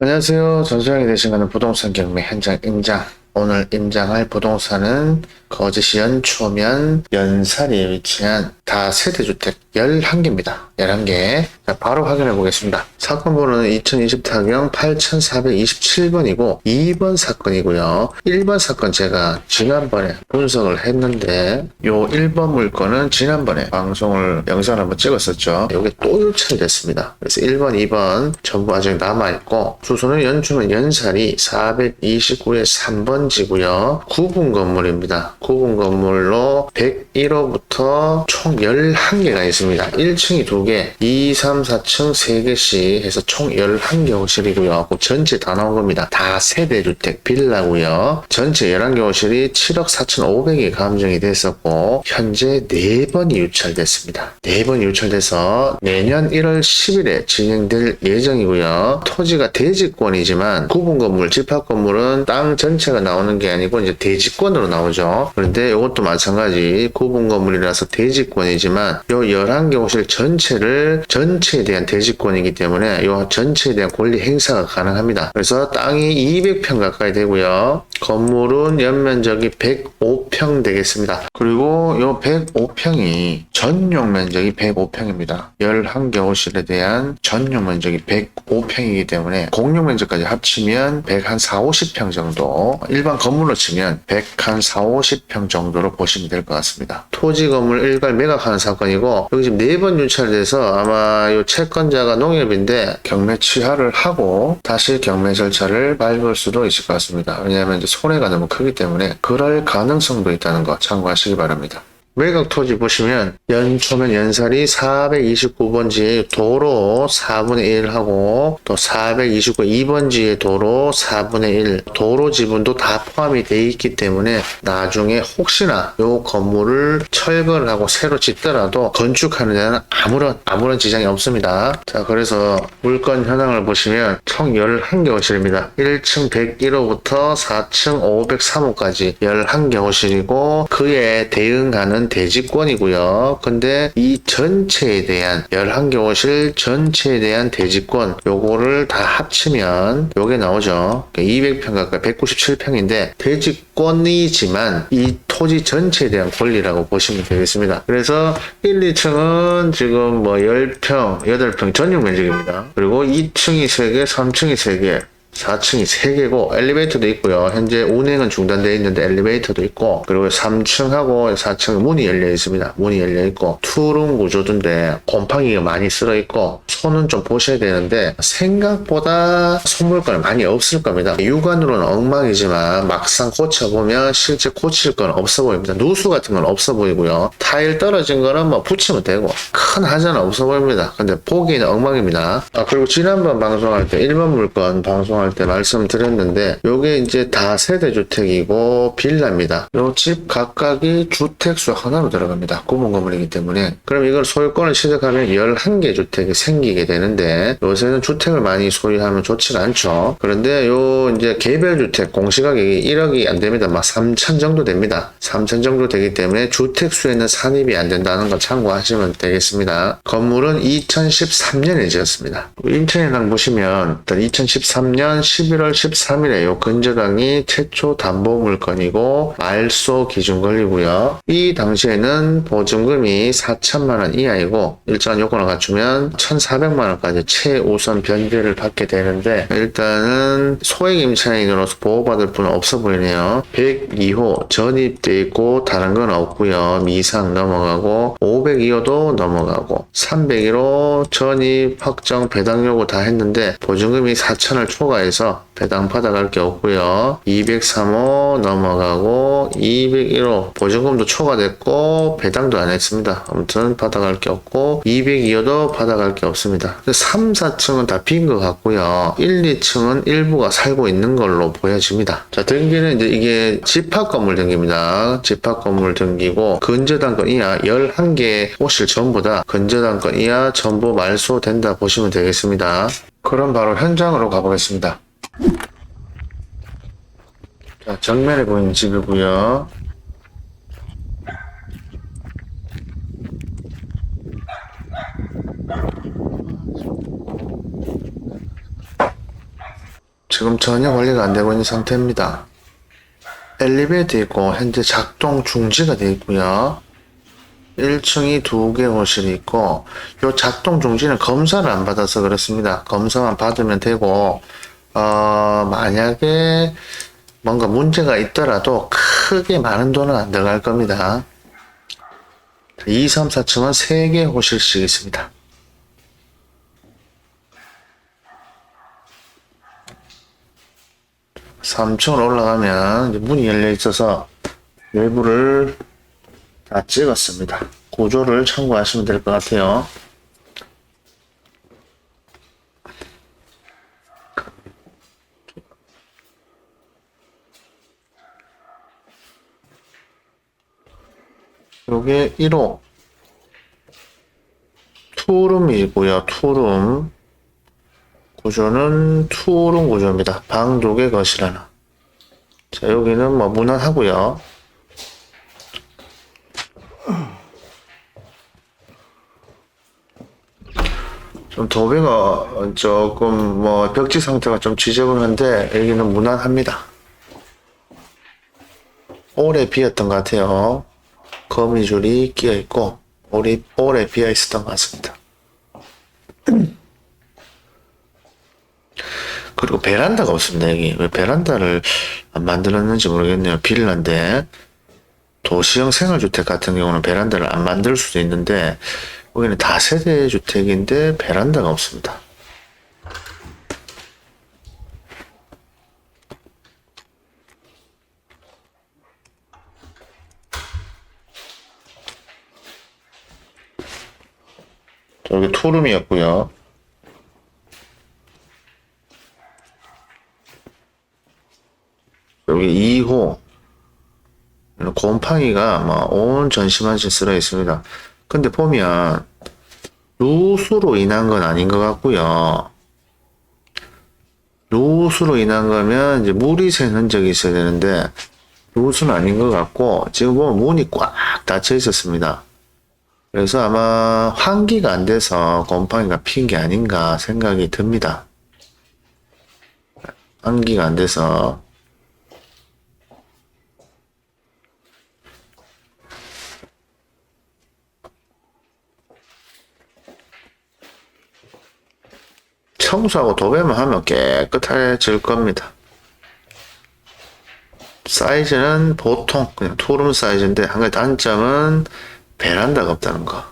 안녕하세요. 전소양이 되신가는 부동산 경매 현장 임장. 오늘 임장할 부동산은 거제시 연초면 연살이에 위치한 다세대주택 11개입니다. 11개. 자, 바로 확인해 보겠습니다. 사건 번호는 2020 타경 8427번이고 2번 사건이고요. 1번 사건 제가 지난번에 분석을 했는데 요 1번 물건은 지난번에 방송을 영상을 한번 찍었었죠. 요게 또 유찰이 됐습니다. 그래서 1번, 2번 전부 아직 남아있고 주소는 연초면 연살이 429의 3번지고요. 9분 건물입니다. 9분 건물로 101호부터 총 11개가 있습니다. 1층이 2개, 2, 3, 4층 3개씩 해서 총 11개 호실이고요. 그 전체 다 나온 겁니다. 다 세대주택 빌라고요. 전체 11개 호실이 7억 4,500이 감정이 됐었고 현재 4번이 유찰됐습니다. 4번이 유찰돼서 내년 1월 10일에 진행될 예정이고요. 토지가 대지권이지만 구분 건물, 집합 건물은 땅 전체가 나오는 게 아니고 이제 대지권으로 나오죠. 그런데 이것도 마찬가지 구분 건물이라서 대지권이지만 요 11개 호실 전체를 전체에 대한 대지권이기 때문에 요 전체에 대한 권리 행사가 가능합니다. 그래서 땅이 200평 가까이 되고요. 건물은 연면적이 105평 되겠습니다. 그리고 요 105평이 전용 면적이 105평입니다. 11개 호실에 대한 전용 면적이 105평이기 때문에 공용 면적까지 합치면 100한 4, 50평 정도 일반 건물로 치면 100한 4, 50평 정도로 보시면 될 것 같습니다. 토지 건물 일괄 매각하는 사건이고 여기 지금 네 번 유찰돼서 아마 요 채권자가 농협인데 경매 취하를 하고 다시 경매 절차를 밟을 수도 있을 것 같습니다. 왜냐하면 이제 손해가 너무 크기 때문에 그럴 가능성도 있다는 거 참고하시기 바랍니다. 외곽 토지 보시면 연초면 연살이 429번지의 도로 4분의 1하고 또 429, 2번지의 도로 4분의 1 도로 지분도 다 포함이 돼 있기 때문에 나중에 혹시나 요 건물을 철거를 하고 새로 짓더라도 건축하는 데는 아무런 아무런 지장이 없습니다. 자 그래서 물건 현황을 보시면 총 11개 호실입니다. 1층 101호부터 4층 503호까지 11개 호실이고 그에 대응하는 대지권이고요. 근데 이 전체에 대한 11개 호실 전체에 대한 대지권 요거를 다 합치면 요게 나오죠. 200평 가까이 197평인데 대지권이지만 이 토지 전체에 대한 권리라고 보시면 되겠습니다. 그래서 1, 2층은 지금 뭐 10평, 8평 전용 면적입니다. 그리고 2층이 3개, 3층이 3개, 4층이 3개고 엘리베이터도 있고요. 현재 운행은 중단되어 있는데 엘리베이터도 있고 그리고 3층하고 4층 문이 열려 있습니다. 문이 열려 있고 투룸 구조인데 곰팡이가 많이 쓸어 있고 손은 좀 보셔야 되는데 생각보다 손물건이 많이 없을 겁니다. 육안으로는 엉망이지만 막상 고쳐보면 실제 고칠 건 없어 보입니다. 누수 같은 건 없어 보이고요. 타일 떨어진 거는 뭐 붙이면 되고 큰 하자는 없어 보입니다. 근데 보기에는 엉망입니다. 아 그리고 지난번 방송할 때 1번 물건 방송할 때 말씀드렸는데 요게 이제 다 세대주택이고 빌라입니다. 요 집 각각이 주택수 하나로 들어갑니다. 구분 건물이기 때문에 그럼 이걸 소유권을 취득하면 11개 주택이 생기게 되는데 요새는 주택을 많이 소유하면 좋지가 않죠. 그런데 요 이제 개별 주택 공시가격이 1억이 안 됩니다. 막 3천 정도 됩니다. 3천 정도 되기 때문에 주택수에는 산입이 안 된다는 걸 참고하시면 되겠습니다. 건물은 2013년에 지었습니다. 인천해당 보시면 2013년 11월 13일에 요 근저당이 최초 담보 물건이고 말소 기준 권리고요. 이 당시에는 보증금이 4천만 원 이하이고 일정한 요건을 갖추면 1,400만 원까지 최우선 변제를 받게 되는데 일단은 소액 임차인으로서 보호받을 분은 없어 보이네요. 102호 전입돼 있고 다른 건 없고요. 미상 넘어가고 502호도 넘어가고 301호 전입 확정 배당 요구 다 했는데 보증금이 4천을 초과해 서 배당 받아갈 게 없고요. 203호 넘어가고 201호 보증금도 초과됐고 배당도 안 했습니다. 아무튼 받아갈 게 없고 202호도 받아갈 게 없습니다. 3, 4층은 다 빈 것 같고요. 1, 2층은 일부가 살고 있는 걸로 보여집니다. 자, 등기는 이제 이게 집합 건물 등기입니다. 집합 건물 등기고 근저당권 이하 11개 호실 전부 다 근저당권 이하 전부 말소된다 보시면 되겠습니다. 그럼 바로 현장으로 가보겠습니다. 자, 정면에 보이는 집이고요. 지금 전혀 관리가 안 되고 있는 상태입니다. 엘리베이터 있고 현재 작동 중지가 되어 있고요. 1층이 두 개 호실이 있고 요 작동 중지는 검사를 안 받아서 그렇습니다. 검사만 받으면 되고 어, 만약에 뭔가 문제가 있더라도 크게 많은 돈은 안 들어갈 겁니다. 2, 3, 4층은 3개 호실씩 있습니다. 3층으로 올라가면 문이 열려 있어서 외부를 다 찍었습니다. 구조를 참고하시면 될 것 같아요. 요게 1호 투룸이고요. 투룸 구조는 투룸 구조입니다. 방두개 거실 하나. 자 여기는 뭐 무난하고요. 좀 도배가 조금 뭐 벽지 상태가 좀 지저분한데 여기는 무난합니다. 오래 비었던 것 같아요. 거미줄이 끼어 있고 오래 오래 비어 있었던 것 같습니다. 그리고 베란다가 없습니다 여기 왜 베란다를 안 만들었는지 모르겠네요 빌라인데 도시형 생활주택 같은 경우는 베란다를 안 만들 수도 있는데 여기는 다세대 주택인데 베란다가 없습니다. 여기 투룸이었고요. 여기 2호. 곰팡이가 막 온 전시만실 쓸어 있습니다. 근데 보면 루스로 인한 건 아닌 것 같고요. 루스로 인한 거면 이제 물이 샌 흔적이 있어야 되는데 루스는 아닌 것 같고 지금 보면 문이 꽉 닫혀 있었습니다. 그래서 아마 환기가 안 돼서 곰팡이가 핀 게 아닌가 생각이 듭니다. 환기가 안 돼서 청소하고 도배만 하면 깨끗해질 겁니다. 사이즈는 보통 그냥 투룸 사이즈인데 한 가지 단점은 베란다가 없다는 거.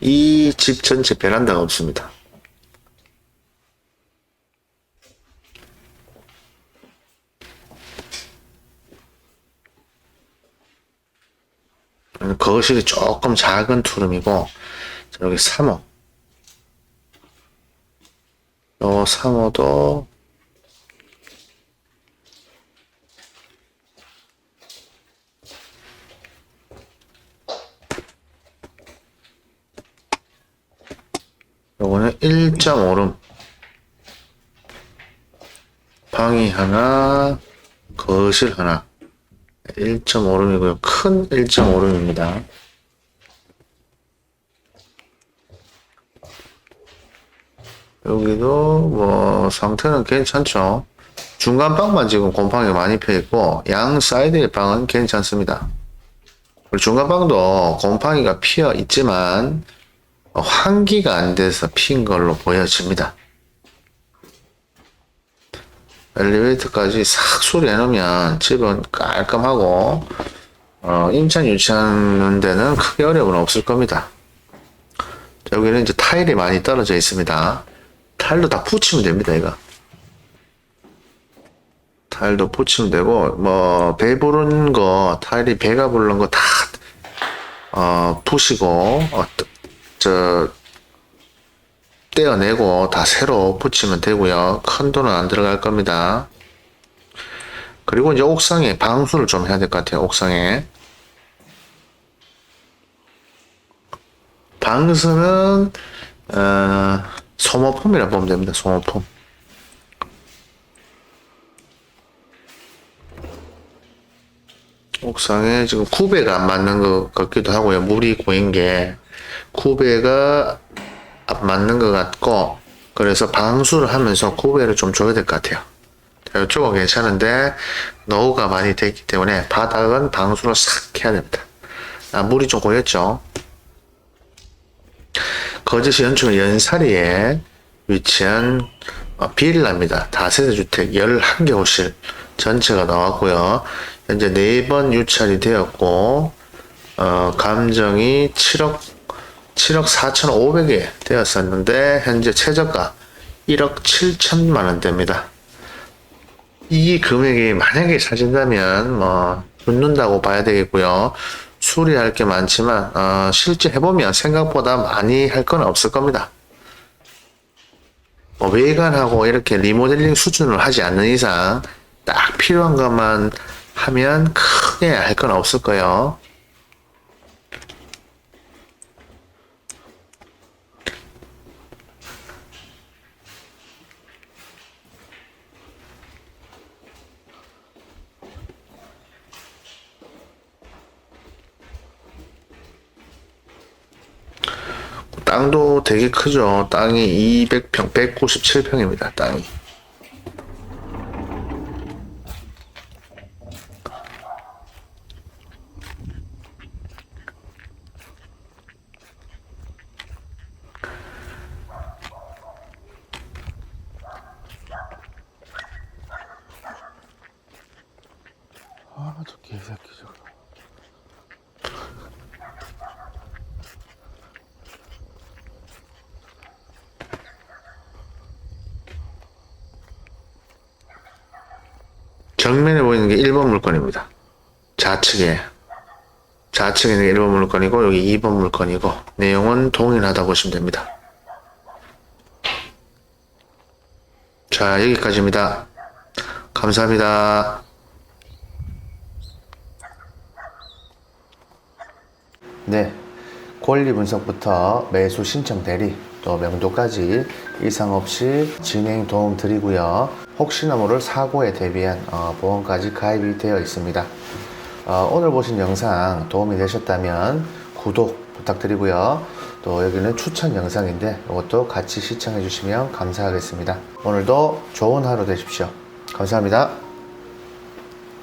이 집 전체 베란다가 없습니다. 거실이 조금 작은 투룸이고 여기 3호 요 상어도. 요거는 1.5룸 방이 하나 거실 하나. 1.5룸이고요. 큰 1.5룸입니다 여기도 뭐 상태는 괜찮죠. 중간 방만 지금 곰팡이가 많이 펴 있고 양 사이드의 방은 괜찮습니다. 중간 방도 곰팡이가 피어 있지만 환기가 안 돼서 핀 걸로 보여집니다. 엘리베이터까지 싹 수리해 놓으면 집은 깔끔하고 어, 임차 유치하는 데는 크게 어려움은 없을 겁니다. 여기는 이제 타일이 많이 떨어져 있습니다. 타일도 다 붙이면 됩니다, 이거. 타일도 붙이면 되고, 뭐, 배 부른 거, 타일이 배가 부른 거 다, 어, 푸시고, 어, 저, 떼어내고 다 새로 붙이면 되고요. 큰 돈은 안 들어갈 겁니다. 그리고 이제 옥상에 방수를 좀 해야 될 것 같아요, 옥상에. 방수는, 어, 소모품이라 보면 됩니다. 소모품. 옥상에 지금 쿠베가 안 맞는 것 같기도 하고요. 물이 고인 게 쿠베가 안 맞는 것 같고 그래서 방수를 하면서 쿠베를 좀 줘야 될 것 같아요. 이쪽은 괜찮은데 노후가 많이 됐기 때문에 바닥은 방수를 싹 해야 됩니다. 아, 물이 좀 고였죠. 거제시 연중 연사리에 위치한 어, 빌라입니다. 다세대주택 11개 호실 전체가 나왔고요. 현재 4번 유찰이 되었고 어, 감정이 7억 7억 4,500에 되었었는데 현재 최저가 1억 7천만 원대입니다. 이 금액이 만약에 사진다면 뭐 붙는다고 봐야 되겠고요. 수리할 게 많지만 어, 실제 해보면 생각보다 많이 할 건 없을 겁니다. 뭐 외관하고 이렇게 리모델링 수준을 하지 않는 이상 딱 필요한 것만 하면 크게 할 건 없을 거예요. 땅도 되게 크죠. 땅이 200평, 197평입니다. 땅이. 아저 개새끼 저거 정면에 보이는 게 1번 물건입니다. 좌측에. 좌측에 있는 게 1번 물건이고, 여기 2번 물건이고, 내용은 동일하다고 보시면 됩니다. 자, 여기까지입니다. 감사합니다. 네. 권리 분석부터 매수 신청 대리 또 명도까지 이상 없이 진행 도움 드리고요. 혹시나 모를 사고에 대비한 어, 보험까지 가입이 되어 있습니다. 어, 오늘 보신 영상 도움이 되셨다면 구독 부탁드리고요. 또 여기는 추천 영상인데 이것도 같이 시청해 주시면 감사하겠습니다. 오늘도 좋은 하루 되십시오. 감사합니다.